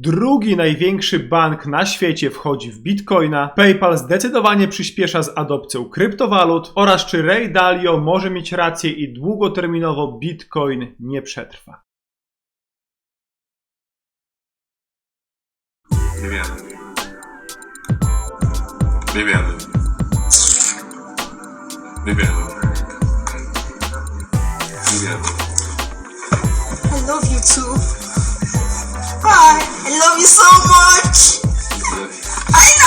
Drugi największy bank na świecie wchodzi w Bitcoina. PayPal zdecydowanie przyspiesza z adopcją kryptowalut oraz czy Ray Dalio może mieć rację i długoterminowo Bitcoin nie przetrwa. Nie wiemy. Nie wiemy. Nie wiemy. Nie wiemy. I love you too. I love you so much. I.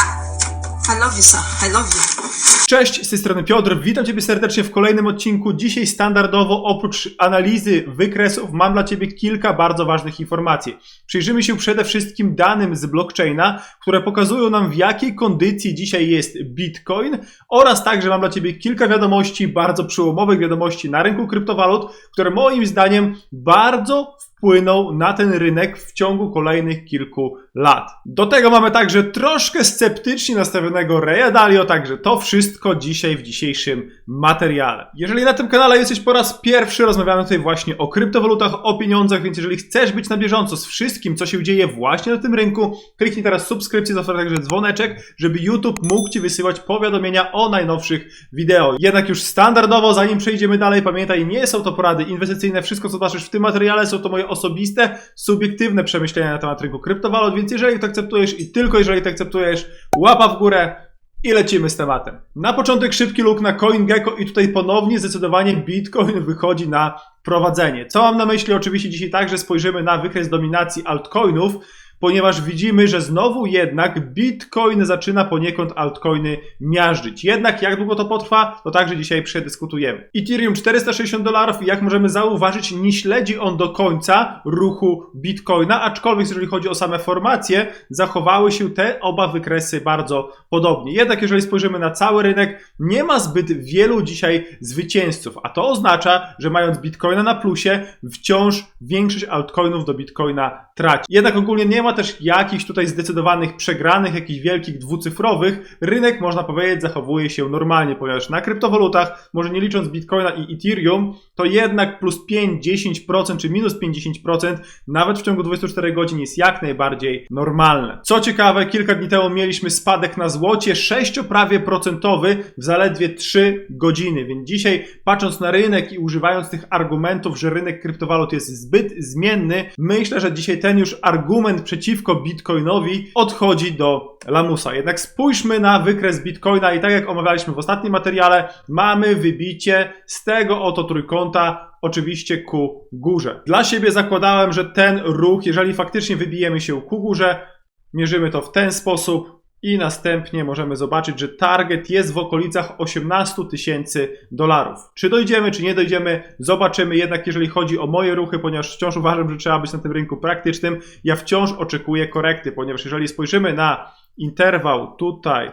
I love you, sir. I love you. Cześć, z tej strony Piotr, witam Ciebie serdecznie w kolejnym odcinku. Dzisiaj standardowo oprócz analizy wykresów mam dla Ciebie kilka bardzo ważnych informacji. Przyjrzymy się przede wszystkim danym z blockchaina, które pokazują nam w jakiej kondycji dzisiaj jest Bitcoin oraz także mam dla Ciebie kilka wiadomości, bardzo przełomowych wiadomości na rynku kryptowalut, które moim zdaniem bardzo wpłyną na ten rynek w ciągu kolejnych kilku lat. Do tego mamy także troszkę sceptycznie nastawionego Reya Dalio, także to wszystko dzisiaj w dzisiejszym materiale. Jeżeli na tym kanale jesteś po raz pierwszy, rozmawiamy tutaj właśnie o kryptowalutach, o pieniądzach, więc jeżeli chcesz być na bieżąco z wszystkim, co się dzieje właśnie na tym rynku, kliknij teraz subskrypcję, zostaw także dzwoneczek, żeby YouTube mógł Ci wysyłać powiadomienia o najnowszych wideo. Jednak już standardowo, zanim przejdziemy dalej, pamiętaj, nie są to porady inwestycyjne, wszystko co zobaczysz w tym materiale są to moje osobiste, subiektywne przemyślenia na temat rynku kryptowalut, więc jeżeli to akceptujesz i tylko jeżeli to akceptujesz, łapa w górę, i lecimy z tematem. Na początek szybki look na CoinGecko i tutaj ponownie zdecydowanie Bitcoin wychodzi na prowadzenie. Co mam na myśli? Oczywiście dzisiaj także spojrzymy na wykres dominacji altcoinów, ponieważ widzimy, że znowu jednak Bitcoin zaczyna poniekąd altcoiny miażdżyć. Jednak jak długo to potrwa, to także dzisiaj przedyskutujemy. Ethereum 460 dolarów i jak możemy zauważyć, nie śledzi on do końca ruchu Bitcoina, aczkolwiek jeżeli chodzi o same formacje, zachowały się te oba wykresy bardzo podobnie. Jednak jeżeli spojrzymy na cały rynek, nie ma zbyt wielu dzisiaj zwycięzców, a to oznacza, że mając Bitcoina na plusie, wciąż większość altcoinów do Bitcoina traci. Jednak ogólnie nie ma też jakichś tutaj zdecydowanych przegranych, jakichś wielkich dwucyfrowych. Rynek, można powiedzieć, zachowuje się normalnie, ponieważ na kryptowalutach, może nie licząc Bitcoina i Ethereum, to jednak plus 5-10% czy minus 50% nawet w ciągu 24 godzin jest jak najbardziej normalne. Co ciekawe, kilka dni temu mieliśmy spadek na złocie 6 prawie procentowy w zaledwie 3 godziny, więc dzisiaj patrząc na rynek i używając tych argumentów, że rynek kryptowalut jest zbyt zmienny, myślę, że dzisiaj ten już argument przeciwko Bitcoinowi odchodzi do lamusa. Jednak spójrzmy na wykres Bitcoina i tak jak omawialiśmy w ostatnim materiale, mamy wybicie z tego oto trójkąta oczywiście ku górze. Dla siebie zakładałem, że ten ruch, jeżeli faktycznie wybijemy się ku górze, mierzymy to w ten sposób i następnie możemy zobaczyć, że target jest w okolicach 18 tysięcy dolarów. Czy dojdziemy, czy nie dojdziemy, zobaczymy. Jednak jeżeli chodzi o moje ruchy, ponieważ wciąż uważam, że trzeba być na tym rynku praktycznym, ja wciąż oczekuję korekty, ponieważ jeżeli spojrzymy na interwał tutaj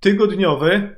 tygodniowy,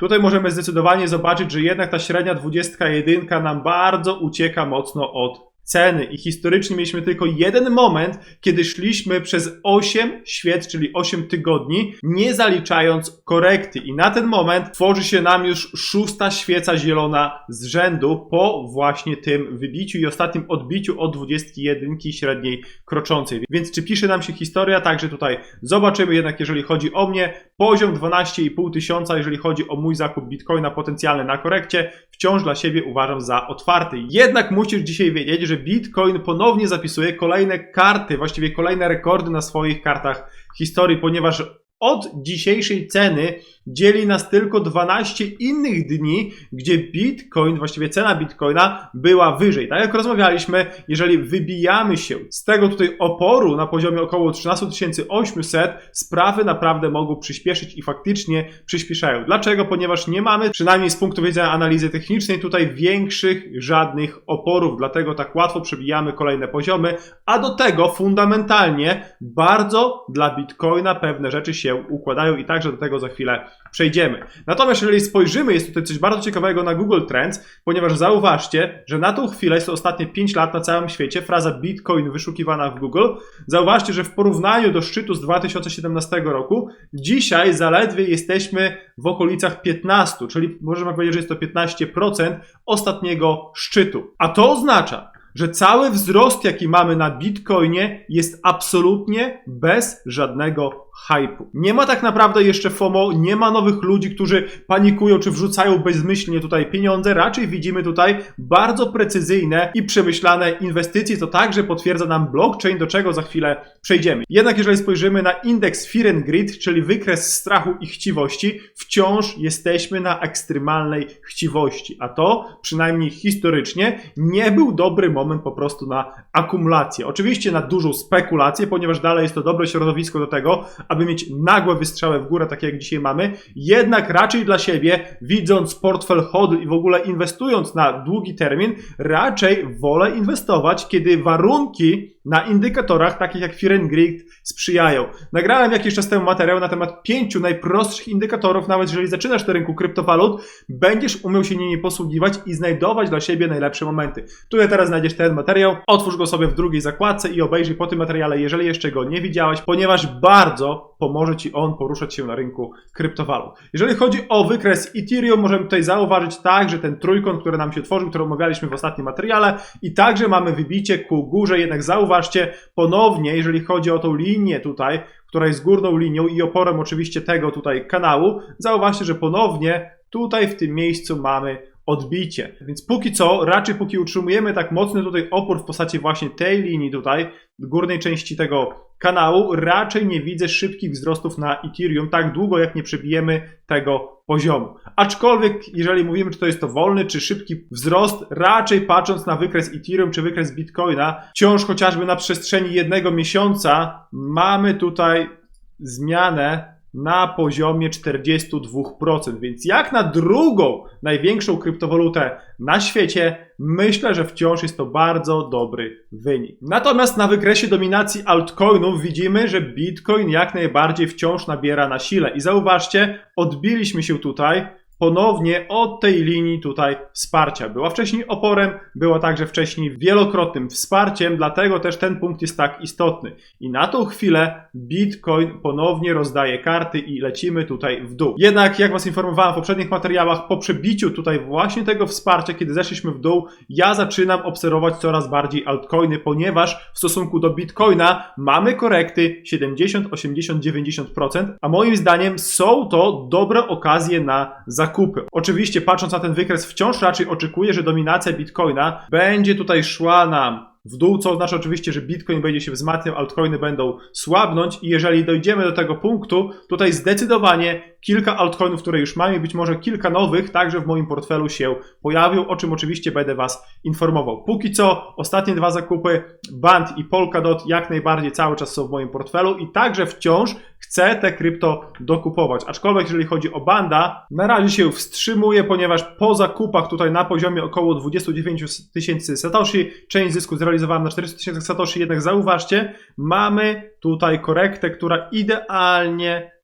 Tutaj możemy zdecydowanie zobaczyć, że jednak ta średnia 21 nam bardzo ucieka mocno od ceny i historycznie mieliśmy tylko jeden moment, kiedy szliśmy przez 8 świec, czyli 8 tygodni, nie zaliczając korekty i na ten moment tworzy się nam już szósta świeca zielona z rzędu po właśnie tym wybiciu i ostatnim odbiciu od 21 średniej kroczącej. Więc czy pisze nam się historia? Także tutaj zobaczymy jednak jeżeli chodzi o mnie, poziom 12,5 tysiąca, jeżeli chodzi o mój zakup bitcoina potencjalny na korekcie, wciąż dla siebie uważam za otwarty. Jednak musisz dzisiaj wiedzieć, że Bitcoin ponownie zapisuje kolejne karty, właściwie kolejne rekordy na swoich kartach historii, ponieważ od dzisiejszej ceny dzieli nas tylko 12 innych dni, gdzie Bitcoin, właściwie cena Bitcoina była wyżej. Tak jak rozmawialiśmy, jeżeli wybijamy się z tego tutaj oporu na poziomie około 13 800, sprawy naprawdę mogą przyspieszyć i faktycznie przyspieszają. Dlaczego? Ponieważ nie mamy, przynajmniej z punktu widzenia analizy technicznej, tutaj większych żadnych oporów, dlatego tak łatwo przebijamy kolejne poziomy, a do tego fundamentalnie bardzo dla Bitcoina pewne rzeczy się układają i także do tego za chwilę przejdziemy. Natomiast jeżeli spojrzymy, jest tutaj coś bardzo ciekawego na Google Trends, ponieważ zauważcie, że na tą chwilę, jest to ostatnie 5 lat na całym świecie, fraza Bitcoin wyszukiwana w Google, zauważcie, że w porównaniu do szczytu z 2017 roku, dzisiaj zaledwie jesteśmy w okolicach 15, czyli możemy powiedzieć, że jest to 15% ostatniego szczytu. A to oznacza, że cały wzrost, jaki mamy na Bitcoinie, jest absolutnie bez żadnego hypu. Nie ma tak naprawdę jeszcze FOMO, nie ma nowych ludzi, którzy panikują czy wrzucają bezmyślnie tutaj pieniądze. Raczej widzimy tutaj bardzo precyzyjne i przemyślane inwestycje. To także potwierdza nam blockchain, do czego za chwilę przejdziemy. Jednak jeżeli spojrzymy na indeks Fear and Greed, czyli wykres strachu i chciwości, wciąż jesteśmy na ekstremalnej chciwości. A to, przynajmniej historycznie, nie był dobry moment po prostu na akumulację. Oczywiście na dużą spekulację, ponieważ dalej jest to dobre środowisko do tego, aby mieć nagłe wystrzały w górę, takie jak dzisiaj mamy. Jednak raczej dla siebie, widząc portfel hodl i w ogóle inwestując na długi termin, raczej wolę inwestować, kiedy warunki na indykatorach takich jak Greed sprzyjają. Nagrałem jakiś czas temu materiał na temat pięciu najprostszych indykatorów, nawet jeżeli zaczynasz na rynku kryptowalut, będziesz umiał się nimi posługiwać i znajdować dla siebie najlepsze momenty. Tutaj teraz znajdziesz ten materiał, otwórz go sobie w drugiej zakładce i obejrzyj po tym materiale, jeżeli jeszcze go nie widziałeś, ponieważ bardzo pomoże Ci on poruszać się na rynku kryptowalut. Jeżeli chodzi o wykres Ethereum, możemy tutaj zauważyć także ten trójkąt, który nam się tworzył, który omawialiśmy w ostatnim materiale i także mamy wybicie ku górze, jednak zauważcie ponownie, jeżeli chodzi o tą linię tutaj, która jest górną linią i oporem oczywiście tego tutaj kanału, zauważcie, że ponownie tutaj w tym miejscu mamy odbicie. Więc póki co, raczej póki utrzymujemy tak mocny tutaj opór w postaci właśnie tej linii tutaj, górnej części tego kanału, raczej nie widzę szybkich wzrostów na Ethereum tak długo, jak nie przebijemy tego poziomu. Aczkolwiek, jeżeli mówimy, czy to jest to wolny, czy szybki wzrost, raczej patrząc na wykres Ethereum, czy wykres Bitcoina, wciąż chociażby na przestrzeni jednego miesiąca mamy tutaj zmianę na poziomie 42%. Więc jak na drugą największą kryptowalutę na świecie, myślę, że wciąż jest to bardzo dobry wynik. Natomiast na wykresie dominacji altcoinów widzimy, że Bitcoin jak najbardziej wciąż nabiera na sile. I zauważcie, odbiliśmy się tutaj ponownie od tej linii tutaj wsparcia. Była wcześniej oporem, była także wcześniej wielokrotnym wsparciem, dlatego też ten punkt jest tak istotny. I na tą chwilę Bitcoin ponownie rozdaje karty i lecimy tutaj w dół. Jednak, jak Was informowałem w poprzednich materiałach, po przebiciu tutaj właśnie tego wsparcia, kiedy zeszliśmy w dół, ja zaczynam obserwować coraz bardziej altcoiny, ponieważ w stosunku do Bitcoina mamy korekty 70, 80, 90%, a moim zdaniem są to dobre okazje na zakupy. Oczywiście, patrząc na ten wykres, wciąż raczej oczekuję, że dominacja Bitcoina będzie tutaj szła nam w dół, co oznacza oczywiście, że Bitcoin będzie się wzmacniał, altcoiny będą słabnąć i jeżeli dojdziemy do tego punktu, tutaj zdecydowanie kilka altcoinów, które już mamy, być może kilka nowych, także w moim portfelu się pojawią, o czym oczywiście będę Was informował. Póki co, ostatnie dwa zakupy, Band i Polkadot, jak najbardziej cały czas są w moim portfelu i także wciąż chcę te krypto dokupować. Aczkolwiek jeżeli chodzi o Banda, na razie się wstrzymuję, ponieważ po zakupach tutaj na poziomie około 29 tysięcy Satoshi, część zysku zrealizowałem na 400 tysięcy Satoshi, jednak zauważcie, mamy tutaj korektę, która idealnie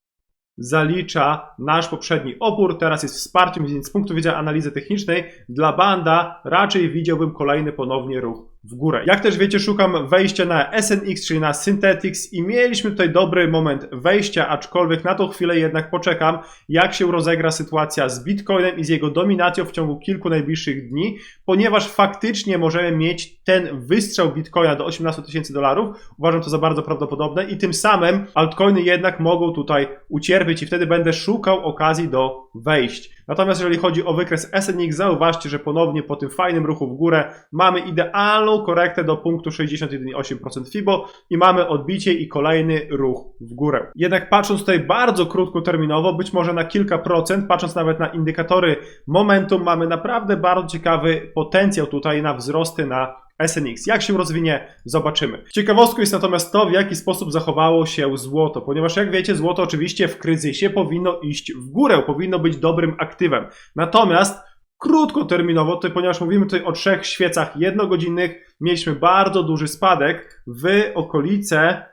zalicza nasz poprzedni opór, teraz jest wsparciem, więc z punktu widzenia analizy technicznej. Dla banda raczej widziałbym kolejny ponownie ruch w górę. Jak też wiecie, szukam wejścia na SNX, czyli na Synthetics i mieliśmy tutaj dobry moment wejścia, aczkolwiek na tą chwilę jednak poczekam, jak się rozegra sytuacja z Bitcoinem i z jego dominacją w ciągu kilku najbliższych dni, ponieważ faktycznie możemy mieć ten wystrzał Bitcoina do 18 tysięcy dolarów. Uważam to za bardzo prawdopodobne i tym samym altcoiny jednak mogą tutaj ucierpieć i wtedy będę szukał okazji do wejść. Natomiast jeżeli chodzi o wykres SNX, zauważcie, że ponownie po tym fajnym ruchu w górę mamy idealną korektę do punktu 61,8% FIBO i mamy odbicie i kolejny ruch w górę. Jednak patrząc tutaj bardzo krótkoterminowo, być może na kilka procent, patrząc nawet na indykatory momentum, mamy naprawdę bardzo ciekawy potencjał tutaj na wzrosty na SNX. Jak się rozwinie, zobaczymy. Ciekawostką jest natomiast to, w jaki sposób zachowało się złoto, ponieważ jak wiecie, złoto oczywiście w kryzysie powinno iść w górę, powinno być dobrym aktywem. Natomiast krótkoterminowo, tutaj, ponieważ mówimy tutaj o trzech świecach jednogodzinnych, mieliśmy bardzo duży spadek w okolice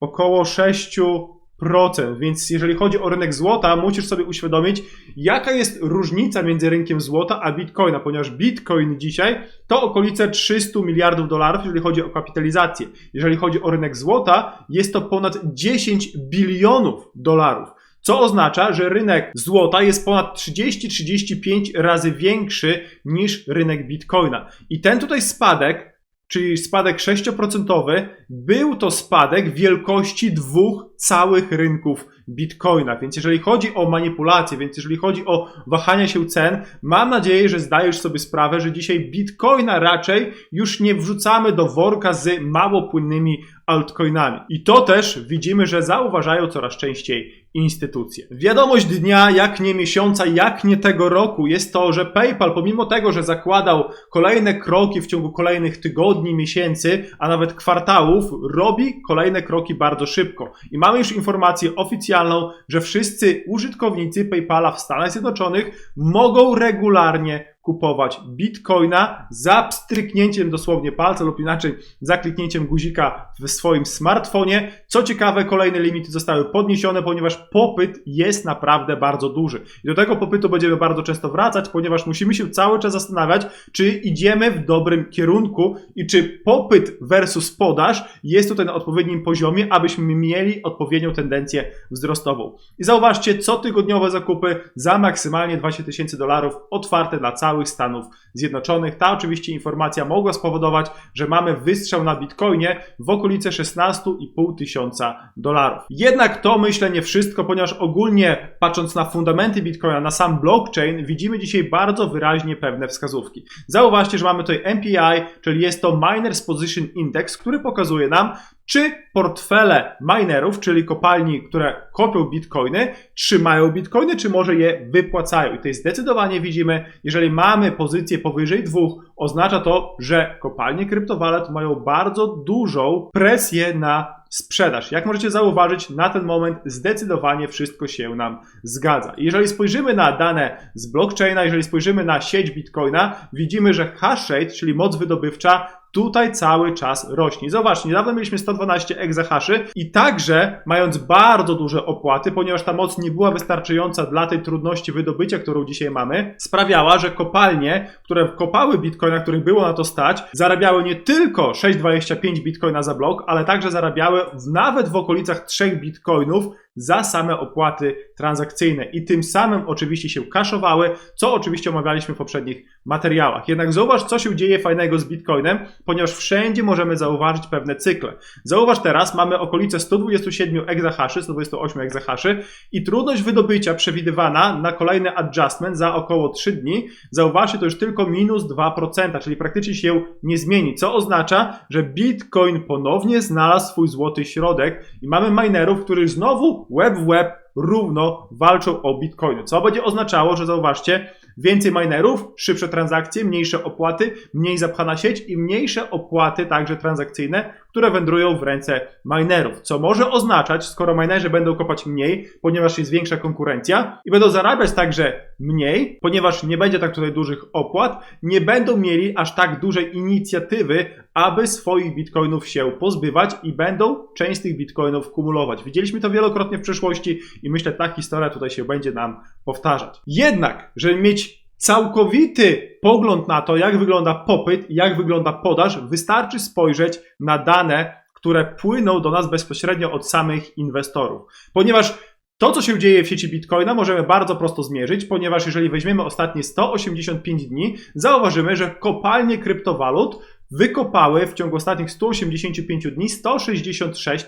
około 6%. Więc jeżeli chodzi o rynek złota, musisz sobie uświadomić, jaka jest różnica między rynkiem złota a bitcoina, ponieważ bitcoin dzisiaj to okolice 300 miliardów dolarów, jeżeli chodzi o kapitalizację. Jeżeli chodzi o rynek złota, jest to ponad 10 bilionów dolarów. Co oznacza, że rynek złota jest ponad 30-35 razy większy niż rynek bitcoina. I ten tutaj spadek, czyli spadek 6%, był to spadek wielkości dwóch całych rynków bitcoina. Więc jeżeli chodzi o manipulację, więc jeżeli chodzi o wahania się cen, mam nadzieję, że zdajesz sobie sprawę, że dzisiaj bitcoina raczej już nie wrzucamy do worka z mało płynnymi altcoinami. I to też widzimy, że zauważają coraz częściej instytucje. Wiadomość dnia, jak nie miesiąca, jak nie tego roku, jest to, że PayPal, pomimo tego, że zakładał kolejne kroki w ciągu kolejnych tygodni, miesięcy, a nawet kwartałów, robi kolejne kroki bardzo szybko. I mamy już informację oficjalną, że wszyscy użytkownicy PayPala w Stanach Zjednoczonych mogą regularnie kupować bitcoina za stryknięciem dosłownie palca lub inaczej za kliknięciem guzika w swoim smartfonie. Co ciekawe, kolejne limity zostały podniesione, ponieważ popyt jest naprawdę bardzo duży. I do tego popytu będziemy bardzo często wracać, ponieważ musimy się cały czas zastanawiać, czy idziemy w dobrym kierunku i czy popyt versus podaż jest tutaj na odpowiednim poziomie, abyśmy mieli odpowiednią tendencję wzrostową. I zauważcie, cotygodniowe zakupy za maksymalnie 20 tysięcy dolarów otwarte dla całych Stanów Zjednoczonych. Ta oczywiście informacja mogła spowodować, że mamy wystrzał na Bitcoinie w okolice 16,5 tysiąca dolarów. Jednak to myślę nie wszystko, ponieważ ogólnie patrząc na fundamenty Bitcoina, na sam blockchain, widzimy dzisiaj bardzo wyraźnie pewne wskazówki. Zauważcie, że mamy tutaj MPI, czyli jest to Miners Position Index, który pokazuje nam, czy portfele minerów, czyli kopalni, które kopią bitcoiny, trzymają bitcoiny, czy może je wypłacają. I tutaj zdecydowanie widzimy, jeżeli mamy pozycję powyżej dwóch, oznacza to, że kopalnie kryptowalut mają bardzo dużą presję na sprzedaż. Jak możecie zauważyć, na ten moment zdecydowanie wszystko się nam zgadza. Jeżeli spojrzymy na dane z blockchaina, jeżeli spojrzymy na sieć Bitcoina, widzimy, że hash rate, czyli moc wydobywcza, tutaj cały czas rośnie. Zobaczcie, niedawno mieliśmy 112 exahaszy i także mając bardzo duże opłaty, ponieważ ta moc nie była wystarczająca dla tej trudności wydobycia, którą dzisiaj mamy, sprawiała, że kopalnie, które kopały bitcoina, których było na to stać, zarabiały nie tylko 6,25 bitcoina za blok, ale także zarabiały nawet w okolicach 3 bitcoinów za same opłaty transakcyjne i tym samym oczywiście się kaszowały, co oczywiście omawialiśmy w poprzednich materiałach. Jednak zauważ, co się dzieje fajnego z Bitcoinem, ponieważ wszędzie możemy zauważyć pewne cykle. Zauważ teraz, mamy okolice 127 exahaszy, 128 exahaszy i trudność wydobycia przewidywana na kolejny adjustment za około 3 dni, zauważcie, to już tylko minus 2%, czyli praktycznie się nie zmieni, co oznacza, że Bitcoin ponownie znalazł swój złoty środek i mamy minerów, których znowu web w web równo walczą o bitcoiny. Co będzie oznaczało, że zauważcie, więcej minerów, szybsze transakcje, mniejsze opłaty, mniej zapchana sieć i mniejsze opłaty także transakcyjne, które wędrują w ręce minerów. Co może oznaczać, skoro minerzy będą kopać mniej, ponieważ jest większa konkurencja i będą zarabiać także mniej, ponieważ nie będzie tak tutaj dużych opłat, nie będą mieli aż tak dużej inicjatywy, aby swoich bitcoinów się pozbywać i będą część z tych bitcoinów kumulować. Widzieliśmy to wielokrotnie w przeszłości i myślę, ta historia tutaj się będzie nam powtarzać. Jednak, żeby mieć całkowity pogląd na to, jak wygląda popyt jak wygląda podaż, wystarczy spojrzeć na dane, które płyną do nas bezpośrednio od samych inwestorów. Ponieważ to, co się dzieje w sieci Bitcoina, możemy bardzo prosto zmierzyć, ponieważ jeżeli weźmiemy ostatnie 185 dni, zauważymy, że kopalnie kryptowalut wykopały w ciągu ostatnich 185 dni 166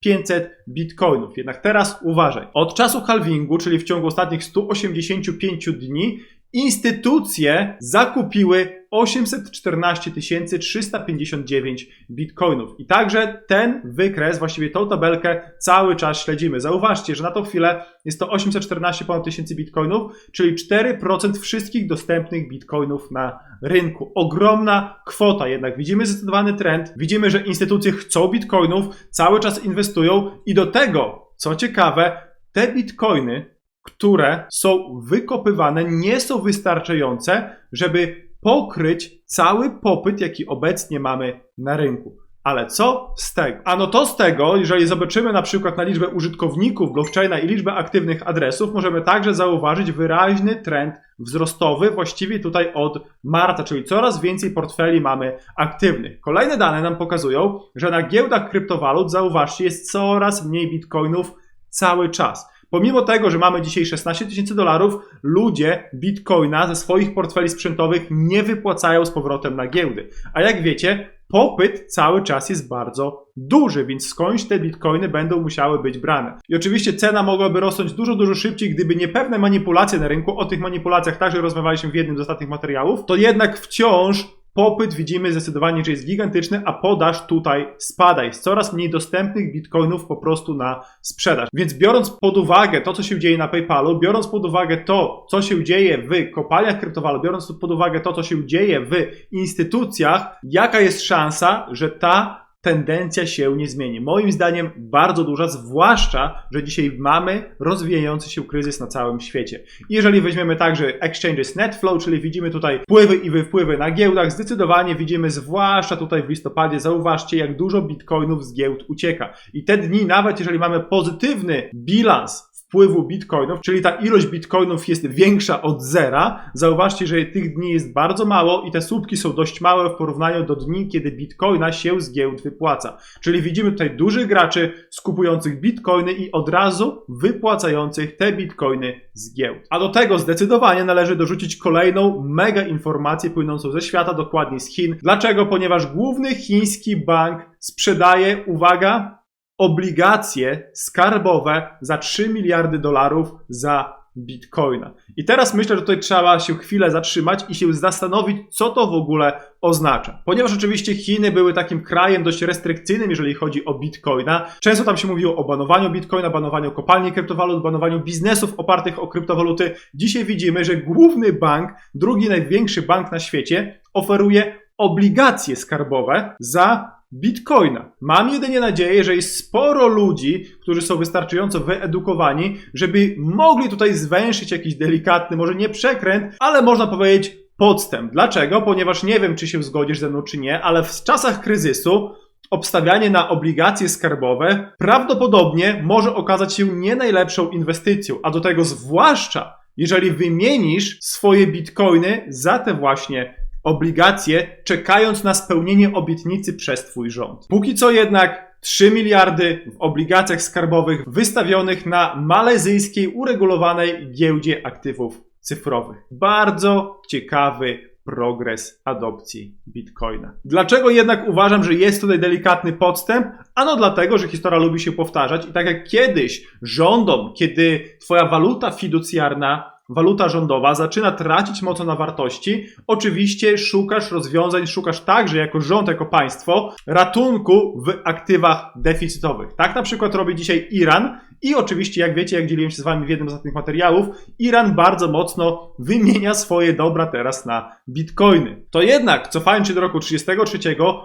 500 bitcoinów. Jednak teraz uważaj. Od czasu halvingu, czyli w ciągu ostatnich 185 dni, instytucje zakupiły 814 359 bitcoinów. I także ten wykres, właściwie tą tabelkę cały czas śledzimy. Zauważcie, że na tą chwilę jest to 814 ponad tysięcy bitcoinów, czyli 4% wszystkich dostępnych bitcoinów na rynku. Ogromna kwota, jednak widzimy zdecydowany trend. Widzimy, że instytucje chcą bitcoinów, cały czas inwestują i do tego, co ciekawe, te bitcoiny które są wykopywane, nie są wystarczające, żeby pokryć cały popyt, jaki obecnie mamy na rynku. Ale co z tego? Ano to z tego, jeżeli zobaczymy na przykład na liczbę użytkowników blockchaina i liczbę aktywnych adresów, możemy także zauważyć wyraźny trend wzrostowy, właściwie tutaj od marca, czyli coraz więcej portfeli mamy aktywnych. Kolejne dane nam pokazują, że na giełdach kryptowalut, zauważcie, jest coraz mniej bitcoinów cały czas. Pomimo tego, że mamy dzisiaj 16 tysięcy dolarów, ludzie bitcoina ze swoich portfeli sprzętowych nie wypłacają z powrotem na giełdy. A jak wiecie, popyt cały czas jest bardzo duży, więc skądś te bitcoiny będą musiały być brane. I oczywiście cena mogłaby rosnąć dużo, dużo szybciej, gdyby nie pewne manipulacje na rynku. O tych manipulacjach także rozmawialiśmy w jednym z ostatnich materiałów. To jednak wciąż popyt widzimy zdecydowanie, że jest gigantyczny, a podaż tutaj spada. Jest coraz mniej dostępnych bitcoinów po prostu na sprzedaż. Więc biorąc pod uwagę to, co się dzieje na PayPalu, biorąc pod uwagę to, co się dzieje w kopalniach kryptowalut, biorąc pod uwagę to, co się dzieje w instytucjach, jaka jest szansa, że ta tendencja się nie zmieni. Moim zdaniem bardzo duża, zwłaszcza, że dzisiaj mamy rozwijający się kryzys na całym świecie. Jeżeli weźmiemy także exchanges Netflow, czyli widzimy tutaj wpływy i wypływy na giełdach, zdecydowanie widzimy, zwłaszcza tutaj w listopadzie, zauważcie, jak dużo bitcoinów z giełd ucieka. I te dni, nawet jeżeli mamy pozytywny bilans wpływu bitcoinów, czyli ta ilość bitcoinów jest większa od zera. Zauważcie, że tych dni jest bardzo mało i te słupki są dość małe w porównaniu do dni, kiedy bitcoina się z giełd wypłaca. Czyli widzimy tutaj dużych graczy skupujących bitcoiny i od razu wypłacających te bitcoiny z giełd. A do tego zdecydowanie należy dorzucić kolejną mega informację płynącą ze świata, dokładnie z Chin. Dlaczego? Ponieważ główny chiński bank sprzedaje, uwaga, obligacje skarbowe za 3 miliardy dolarów za bitcoina. I teraz myślę, że tutaj trzeba się chwilę zatrzymać i się zastanowić, co to w ogóle oznacza. Ponieważ oczywiście Chiny były takim krajem dość restrykcyjnym, jeżeli chodzi o bitcoina. Często tam się mówiło o banowaniu bitcoina, banowaniu kopalni kryptowalut, banowaniu biznesów opartych o kryptowaluty. Dzisiaj widzimy, że główny bank, drugi największy bank na świecie, oferuje obligacje skarbowe za Bitcoina. Mam jedynie nadzieję, że jest sporo ludzi, którzy są wystarczająco wyedukowani, żeby mogli tutaj zwęszyć jakiś delikatny, może nie przekręt, ale można powiedzieć podstęp. Dlaczego? Ponieważ nie wiem, czy się zgodzisz ze mną, czy nie, ale w czasach kryzysu obstawianie na obligacje skarbowe prawdopodobnie może okazać się nie najlepszą inwestycją, a do tego zwłaszcza jeżeli wymienisz swoje bitcoiny za te właśnie obligacje, czekając na spełnienie obietnicy przez Twój rząd. Póki co jednak 3 miliardy w obligacjach skarbowych wystawionych na malezyjskiej uregulowanej giełdzie aktywów cyfrowych. Bardzo ciekawy progres adopcji Bitcoina. Dlaczego jednak uważam, że jest tutaj delikatny podstęp? Ano dlatego, że historia lubi się powtarzać i tak jak kiedyś rządom, kiedy twoja waluta fiducjarna waluta rządowa zaczyna tracić moc na wartości, oczywiście szukasz rozwiązań, szukasz także jako rząd, jako państwo ratunku w aktywach deficytowych. Tak na przykład robi dzisiaj Iran i oczywiście, jak wiecie, jak dzieliłem się z wami w jednym z ostatnich materiałów, Iran bardzo mocno wymienia swoje dobra teraz na bitcoiny. To jednak, cofając się do roku 33,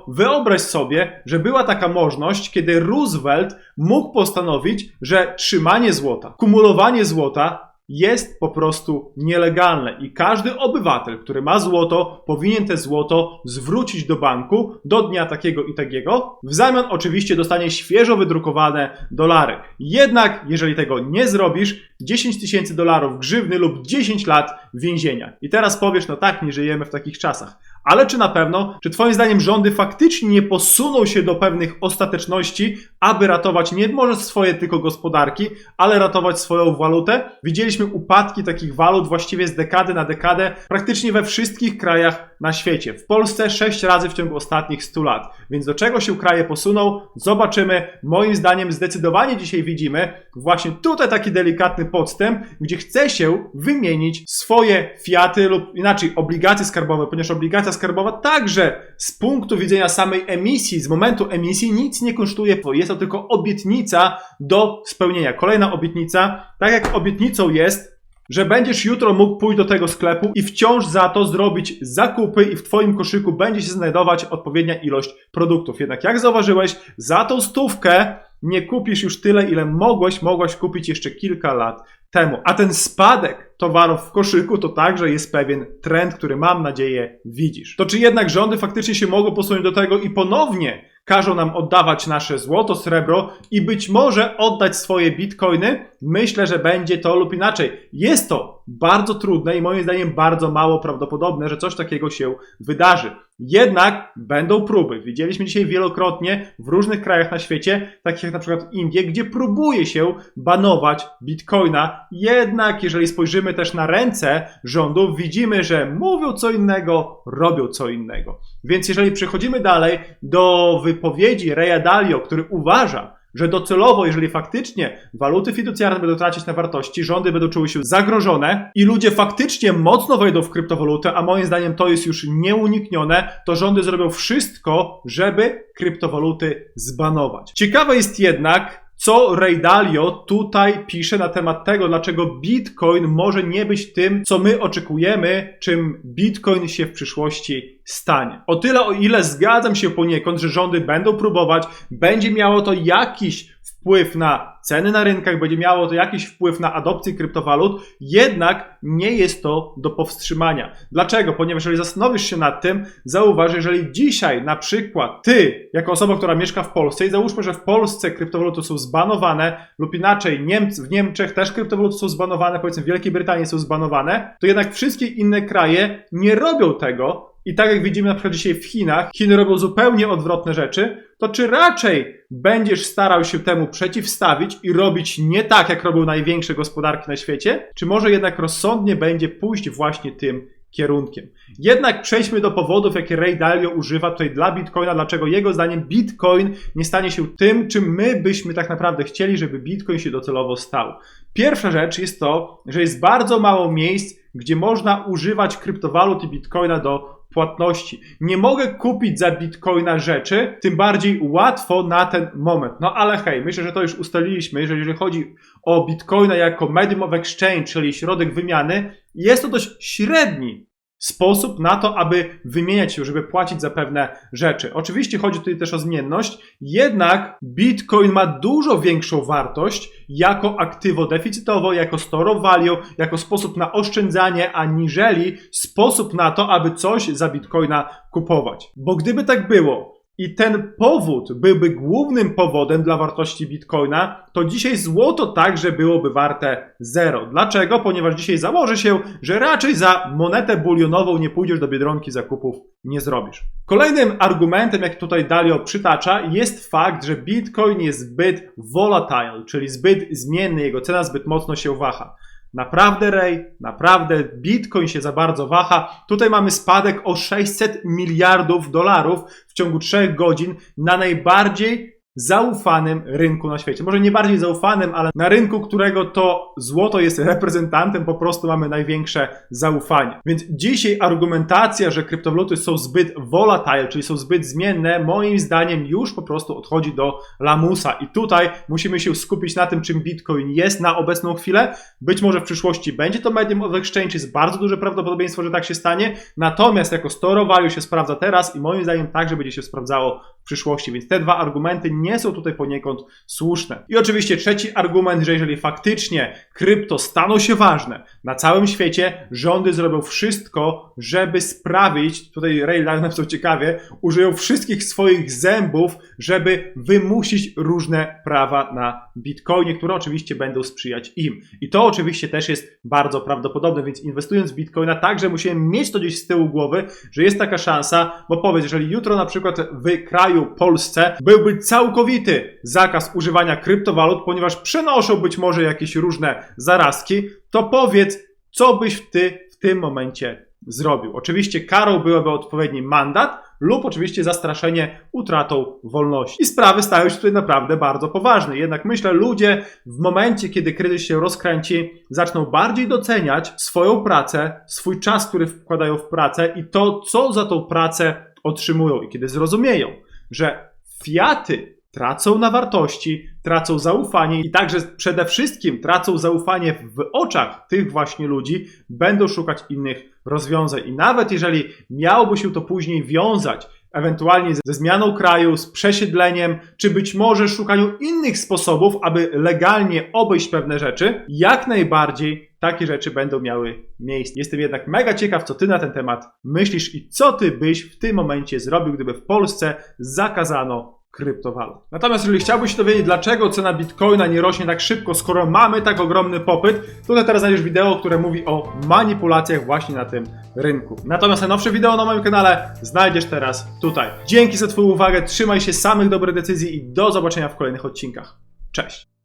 wyobraź sobie, że była taka możliwość, kiedy Roosevelt mógł postanowić, że trzymanie złota, kumulowanie złota jest po prostu nielegalne i każdy obywatel, który ma złoto, powinien te złoto zwrócić do banku do dnia takiego i takiego. W zamian oczywiście dostanie świeżo wydrukowane dolary. Jednak jeżeli tego nie zrobisz, 10 tysięcy dolarów grzywny lub 10 lat więzienia. I teraz powiesz, no tak, nie żyjemy w takich czasach. Ale czy na pewno, czy Twoim zdaniem rządy faktycznie nie posuną się do pewnych ostateczności, aby ratować nie może swoje tylko gospodarki, ale ratować swoją walutę? Widzieliśmy upadki takich walut właściwie z dekady na dekadę praktycznie we wszystkich krajach na świecie. W Polsce 6 razy w ciągu ostatnich 100 lat. Więc do czego się kraje posuną? Zobaczymy. Moim zdaniem zdecydowanie dzisiaj widzimy właśnie tutaj taki delikatny podstęp, gdzie chce się wymienić swoje fiaty lub inaczej obligacje skarbowe, ponieważ obligacja skarbowa także z punktu widzenia samej emisji, z momentu emisji nic nie kosztuje, bo jest to tylko obietnica do spełnienia. Kolejna obietnica, tak jak obietnicą jest, że będziesz jutro mógł pójść do tego sklepu i wciąż za to zrobić zakupy i w Twoim koszyku będzie się znajdować odpowiednia ilość produktów. Jednak jak zauważyłeś, za tą stówkę nie kupisz już tyle, ile mogłeś, mogłaś kupić jeszcze kilka lat temu. A ten spadek towarów w koszyku to także jest pewien trend, który mam nadzieję widzisz. To czy jednak rządy faktycznie się mogą posunąć do tego i ponownie każą nam oddawać nasze złoto, srebro i być może oddać swoje bitcoiny? Myślę, że będzie to lub inaczej. Jest to bardzo trudne i moim zdaniem bardzo mało prawdopodobne, że coś takiego się wydarzy. Jednak będą próby. Widzieliśmy dzisiaj wielokrotnie w różnych krajach na świecie, takich jak na przykład Indie, gdzie próbuje się banować bitcoina. Jednak jeżeli spojrzymy też na ręce rządów, widzimy, że mówią co innego, robią co innego. Więc jeżeli przechodzimy dalej do wypowiedzi Reya Dalio, który uważa, że docelowo, jeżeli faktycznie waluty fiducjarne będą tracić na wartości, rządy będą czuły się zagrożone i ludzie faktycznie mocno wejdą w kryptowalutę, a moim zdaniem to jest już nieuniknione, to rządy zrobią wszystko, żeby kryptowaluty zbanować. Ciekawe jest jednak, co Ray Dalio tutaj pisze na temat tego, dlaczego Bitcoin może nie być tym, co my oczekujemy, czym Bitcoin się w przyszłości stanie. O tyle, o ile zgadzam się poniekąd, że rządy będą próbować, będzie miało to jakiś wpływ na ceny na rynkach, będzie miało to jakiś wpływ na adopcję kryptowalut, jednak nie jest to do powstrzymania. Dlaczego? Ponieważ jeżeli zastanowisz się nad tym, zauważ, jeżeli dzisiaj na przykład ty, jako osoba, która mieszka w Polsce i załóżmy, że w Polsce kryptowaluty są zbanowane lub inaczej w Niemczech też kryptowaluty są zbanowane, powiedzmy w Wielkiej Brytanii są zbanowane, to jednak wszystkie inne kraje nie robią tego, i tak jak widzimy na przykład dzisiaj w Chinach, Chiny robią zupełnie odwrotne rzeczy, to czy raczej będziesz starał się temu przeciwstawić i robić nie tak, jak robią największe gospodarki na świecie, czy może jednak rozsądnie będzie pójść właśnie tym kierunkiem. Jednak przejdźmy do powodów, jakie Ray Dalio używa tutaj dla Bitcoina, dlaczego jego zdaniem Bitcoin nie stanie się tym, czym my byśmy tak naprawdę chcieli, żeby Bitcoin się docelowo stał. Pierwsza rzecz jest to, że jest bardzo mało miejsc, gdzie można używać kryptowalut i Bitcoina do płatności. Nie mogę kupić za bitcoina rzeczy, tym bardziej łatwo na ten moment. No ale hej, myślę, że to już ustaliliśmy, że jeżeli chodzi o bitcoina jako medium of exchange, czyli środek wymiany, jest to dość średni sposób na to, aby wymieniać się, żeby płacić za pewne rzeczy. Oczywiście chodzi tutaj też o zmienność, jednak Bitcoin ma dużo większą wartość jako aktywo deficytowo, jako store value, jako sposób na oszczędzanie, aniżeli sposób na to, aby coś za Bitcoina kupować. Bo gdyby tak było, i ten powód byłby głównym powodem dla wartości bitcoina, to dzisiaj złoto także byłoby warte zero. Dlaczego? Ponieważ dzisiaj założy się, że raczej za monetę bulionową nie pójdziesz do biedronki zakupów, nie zrobisz. Kolejnym argumentem, jak tutaj Dalio przytacza, jest fakt, że bitcoin jest zbyt volatile, czyli zbyt zmienny, jego cena zbyt mocno się waha. Naprawdę, Ray, naprawdę Bitcoin się za bardzo waha. Tutaj mamy spadek o 600 miliardów dolarów w ciągu 3 godzin na najbardziej zaufanym rynku na świecie. Może nie bardziej zaufanym, ale na rynku, którego to złoto jest reprezentantem, po prostu mamy największe zaufanie. Więc dzisiaj argumentacja, że kryptowaluty są zbyt volatile, czyli są zbyt zmienne, moim zdaniem już po prostu odchodzi do lamusa. I tutaj musimy się skupić na tym, czym Bitcoin jest na obecną chwilę. Być może w przyszłości będzie to medium of exchange, jest bardzo duże prawdopodobieństwo, że tak się stanie. Natomiast jako value się sprawdza teraz i moim zdaniem także będzie się sprawdzało w przyszłości. Więc te dwa argumenty nie są tutaj poniekąd słuszne. I oczywiście trzeci argument, że jeżeli faktycznie krypto staną się ważne na całym świecie, rządy zrobią wszystko, żeby sprawić, tutaj Ray Dalio napisał ciekawie, użyją wszystkich swoich zębów, żeby wymusić różne prawa na Bitcoinie, które oczywiście będą sprzyjać im. I to oczywiście też jest bardzo prawdopodobne, więc inwestując w Bitcoina także musimy mieć to gdzieś z tyłu głowy, że jest taka szansa, bo powiedz, jeżeli jutro na przykład w kraju Polsce byłby całkowity zakaz używania kryptowalut, ponieważ przenoszą być może jakieś różne zarazki, to powiedz, co byś ty w tym momencie zrobił. Oczywiście karą byłoby odpowiedni mandat lub oczywiście zastraszenie utratą wolności. I sprawy stają się tutaj naprawdę bardzo poważne. Jednak myślę, ludzie w momencie, kiedy kryzys się rozkręci, zaczną bardziej doceniać swoją pracę, swój czas, który wkładają w pracę i to, co za tą pracę otrzymują. I kiedy zrozumieją, że fiaty tracą na wartości, tracą zaufanie i także przede wszystkim tracą zaufanie w oczach tych właśnie ludzi, będą szukać innych rozwiązań. I nawet jeżeli miałoby się to później wiązać ewentualnie ze zmianą kraju, z przesiedleniem, czy być może szukaniu innych sposobów, aby legalnie obejść pewne rzeczy, jak najbardziej takie rzeczy będą miały miejsce. Jestem jednak mega ciekaw, co ty na ten temat myślisz i co ty byś w tym momencie zrobił, gdyby w Polsce zakazano kryptowalut. Natomiast jeżeli chciałbyś się dowiedzieć, dlaczego cena bitcoina nie rośnie tak szybko, skoro mamy tak ogromny popyt, to teraz znajdziesz wideo, które mówi o manipulacjach właśnie na tym rynku. Natomiast najnowsze wideo na moim kanale znajdziesz teraz tutaj. Dzięki za Twoją uwagę, trzymaj się samych dobrych decyzji i do zobaczenia w kolejnych odcinkach. Cześć!